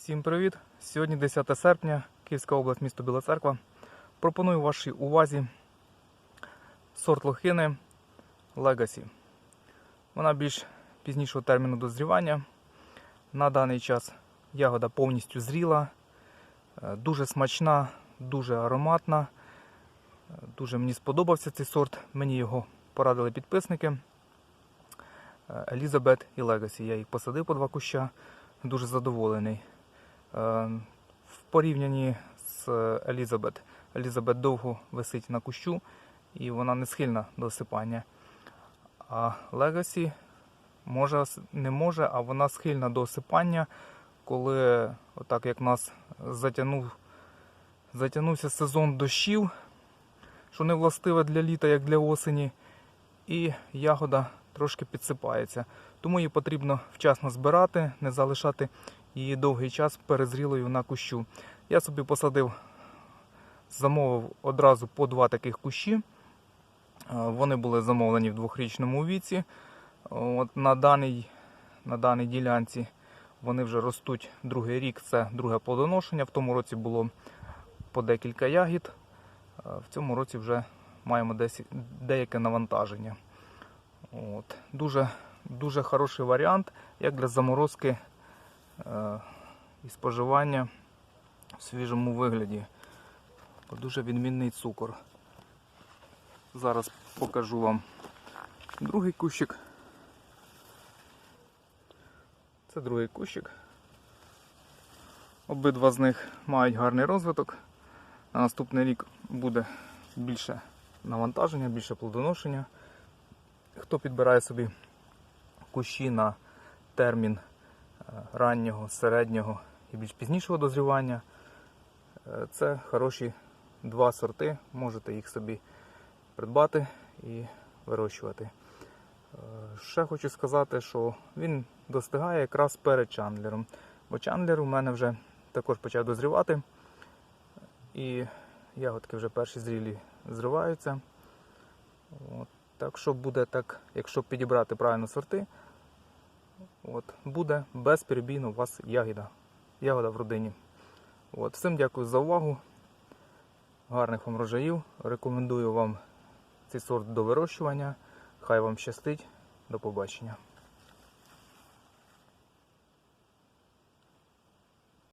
Всім привіт! Сьогодні 10 серпня, Київська область, місто Біла Церква. Пропоную вашій увазі сорт лохини Legacy. Вона більш пізнішого терміну дозрівання. На даний час ягода повністю зріла, е, дуже смачна, дуже ароматна. Е, Дуже мені сподобався цей сорт. Мені його порадили підписники. Елізабет і Legacy. Я їх посадив по два куща. Дуже задоволений. Е, В порівнянні з Елізабет. Елізабет довго висить на кущу і вона не схильна до осипання. А Legacy може, не може, а вона схильна до осипання, коли, отак як нас затягнув, затягнувся сезон дощів, що не властиве для літа, як для осені, і ягода трошки підсипається. Тому її потрібно вчасно збирати, не залишати її довгий час перезрілою на кущу. Я собі посадив, замовив одразу по два таких кущі. Е, Вони були замовлені в двохрічному віці. От на, даній, на даній ділянці вони вже ростуть другий рік, це друге плодоношення. В тому році було по декілька ягід. Е, В цьому році вже маємо десь, деяке навантаження. От. Дуже, дуже хороший варіант, як для заморозки і споживання в свіжому вигляді. Дуже відмінний цукор. Зараз покажу вам другий кущик. Це другий кущик. Обидва з них мають гарний розвиток. На наступний рік буде більше навантаження, більше плодоношення. Хто підбирає собі кущі на термін е, раннього, середнього і більш пізнішого дозрівання, е, це хороші два сорти. Можете їх собі придбати і вирощувати. Е, Ще хочу сказати, що він достигає якраз перед чандлером. Бо чандлер у мене вже також почав дозрівати. І ягодки вже перші зрілі зриваються. От. Так що буде так, якщо підібрати правильно сорти, от, буде безперебійно у вас ягода. Ягода в родині. От, всім дякую за увагу. Гарних вам рожаїв. Рекомендую вам цей сорт до вирощування. Хай вам щастить. До побачення.